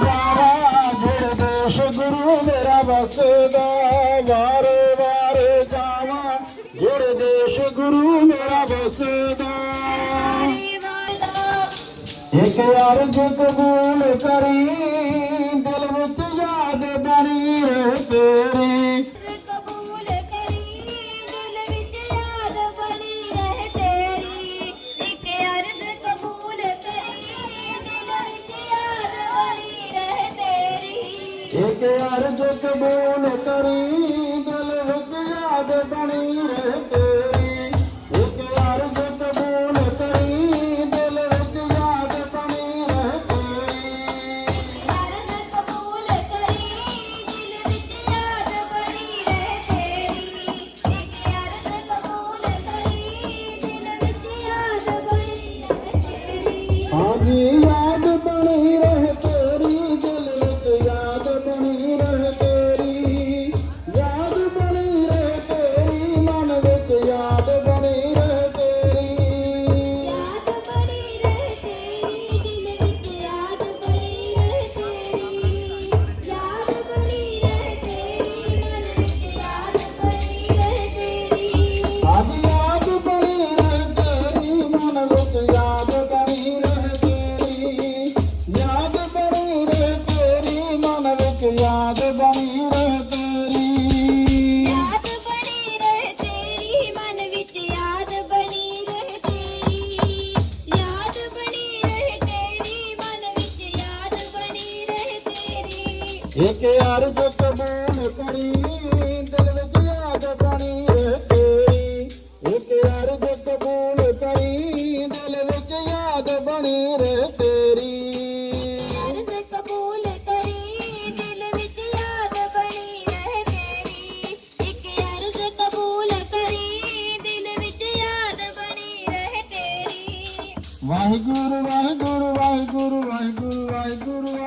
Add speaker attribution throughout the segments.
Speaker 1: ਪਿਆਰਾ ਗੁਰ ਦੇਸ਼ ਗੁਰੂ ਮੇਰਾ ਵਸਦਾ
Speaker 2: ਵਾਰੇ ਵਾਰੇ ਜਾਵਾਂ ਗੁਰ ਦੇਸ਼ ਗੁਰੂ ਮੇਰਾ ਵਸਦਾ। ਇੱਕ ਅਰਜ਼ ਕਬੂਲ ਕਰੀ, ਦਿਲ ਵਿੱਚ ਯਾਦ ਬਣੀ ਰਹੇ ਤੇਰੀ।
Speaker 1: ਇੱਕ ਅਰਜ਼ ਕਬੂਲ ਕਰੀ ਦਿਲ ਵਿੱਚ ਯਾਦ ਬਣੀ ਰਹੇ ਤੇਰੀ। ਇੱਕ ਅਰਜ਼ ਕਬੂਲ ਕਰੀ ਦਿਲ ਵਿੱਚ ਯਾਦ ਬਣੀ ਰਹੇ ਤੇਰੀ
Speaker 2: ਅਰਜ਼ ਕਬੂਲ ਕਰੀ ਦਿਲ ਵਿੱਚ ਯਾਦ ਬਣੀ ਰਹੇ ਤੇਰੀ। ਇੱਕ ਅਰਜ਼ ਕਬੂਲ ਕਰੀ ਦਿਲ ਵਿੱਚ ਯਾਦ ਬਣੀ ਰਹੇ ਤੇਰੀ।
Speaker 1: ਹਾਂਜੀ। ਇੱਕ ਅਰਜ਼ ਕਬੂਲ ਕਰੀ ਦਿਲ ਵਿੱਚ ਆਗ ਬਣੀ ਰਹੀ ਇੱਕ ਅਰਜ਼ ਕਬੂਲ ਕਰੀ ਦਿਲ ਵਿੱਚ ਯਾਦ ਬਣੀ ਰਹੇ ਤੇਰੀ
Speaker 2: ਅਰਜ਼ ਕਬੂਲ ਕਰੀ ਦਿਲ ਵਿੱਚ ਯਾਦ ਬਣੀ ਰਹੇ ਤੇਰੀ ਇੱਕ ਅਰਜ਼ ਕਬੂਲ ਕਰੀ ਦਿਲ ਵਿੱਚ ਯਾਦ ਬਣੀ ਰਹੇ ਤੇਰੀ
Speaker 1: ਵਾਹਿਗੁਰੂ ਵਾਹਿਗੁਰੂ ਵਾਹਿਗੁਰੂ ਵਾਹਿਗੁਰੂ ਵਾਹਿਗੁਰੂ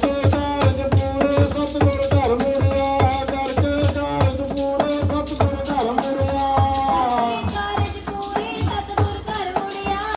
Speaker 1: the.